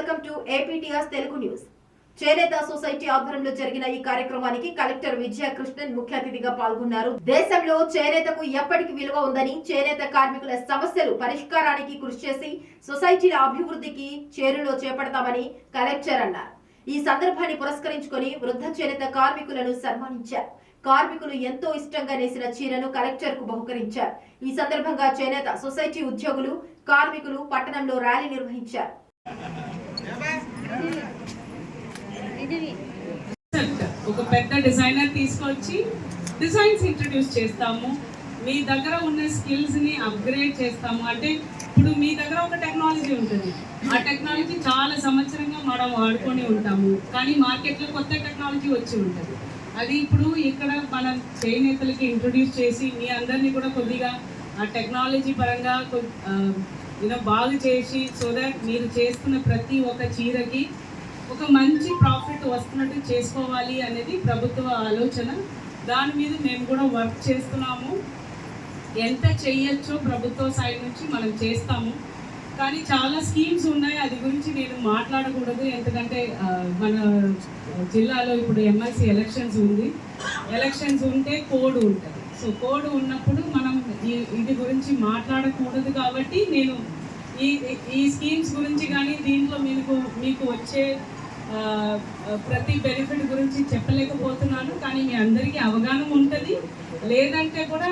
A P T R Telugu news. చేనేత society ఆధ్వర్యంలో జరిగిన ఈ కార్యక్రమానికి కలెక్టర్ విజయకృష్ణన్ ముఖ్య అతిథిగా పాల్గొన్నారు. దేశంలో చేనేతకు ఎప్పటికి విలువ ఉందని చేనేత కార్మికుల సమస్యలు పరిష్కారానికి కృషి చేసి సొసైటీల అభివృద్ధికి చేరులో చేపడతామని కలెక్టర్ అన్నారు. ఈ సందర్భాన్ని పురస్కరించుకొని వృద్ధ చేనేత కార్మికులను సన్మానించారు. కార్మికులు ఎంతో ఇష్టంగా నేసిన చీరను కలెక్టర్కు బహుకరించారు. ఈ సందర్భంగా చేనేత సొసైటీ ఉద్యోగులు కార్మికులు పట్టణంలో ర్యాలీ నిర్వహించారు. ఒక పెద్ద డిజైనర్ తీసుకొచ్చి డిజైన్స్ ఇంట్రడ్యూస్ చేస్తాము. మీ దగ్గర ఉన్న స్కిల్స్ని అప్గ్రేడ్ చేస్తాము. అంటే ఇప్పుడు మీ దగ్గర ఒక టెక్నాలజీ ఉంటుంది. ఆ టెక్నాలజీ చాలా సంవత్సరంగా మనం వాడుకొని ఉంటాము. కానీ మార్కెట్లో కొత్త టెక్నాలజీ వచ్చి ఉంటుంది. అది ఇప్పుడు ఇక్కడ మన చేనేతలకి ఇంట్రొడ్యూస్ చేసి మీ అందరినీ కూడా కొద్దిగా ఆ టెక్నాలజీ పరంగా యూనో బాగు చేసి సో దాట్ మీరు చేస్తున్న ప్రతి ఒక్క చీరకి ఒక మంచి ప్రాఫిట్ వస్తున్నట్టు చేసుకోవాలి అనేది ప్రభుత్వ ఆలోచన. దాని మీద మేము కూడా వర్క్ చేస్తున్నాము. ఎంత చేయొచ్చో ప్రభుత్వ సైడ్ నుంచి మనం చేస్తాము. కానీ చాలా స్కీమ్స్ ఉన్నాయి. అది గురించి నేను మాట్లాడకూడదు. ఎందుకంటే మన జిల్లాలో ఇప్పుడు ఎమ్మెల్సీ ఎలక్షన్స్ ఉంది. ఎలక్షన్స్ ఉంటే కోడ్ ఉంటుంది. సో కోడ్ ఉన్నప్పుడు మనం ఈ ఇది గురించి మాట్లాడకూడదు కాబట్టి నేను ఈ ఈ స్కీమ్స్ గురించి కానీ దీంట్లో మీకు మీకు వచ్చే ప్రతి బెనిఫిట్ గురించి చెప్పలేకపోతున్నాను కానీ మీ అందరికీ అవగాహన ఉంటుంది. లేదంటే కూడా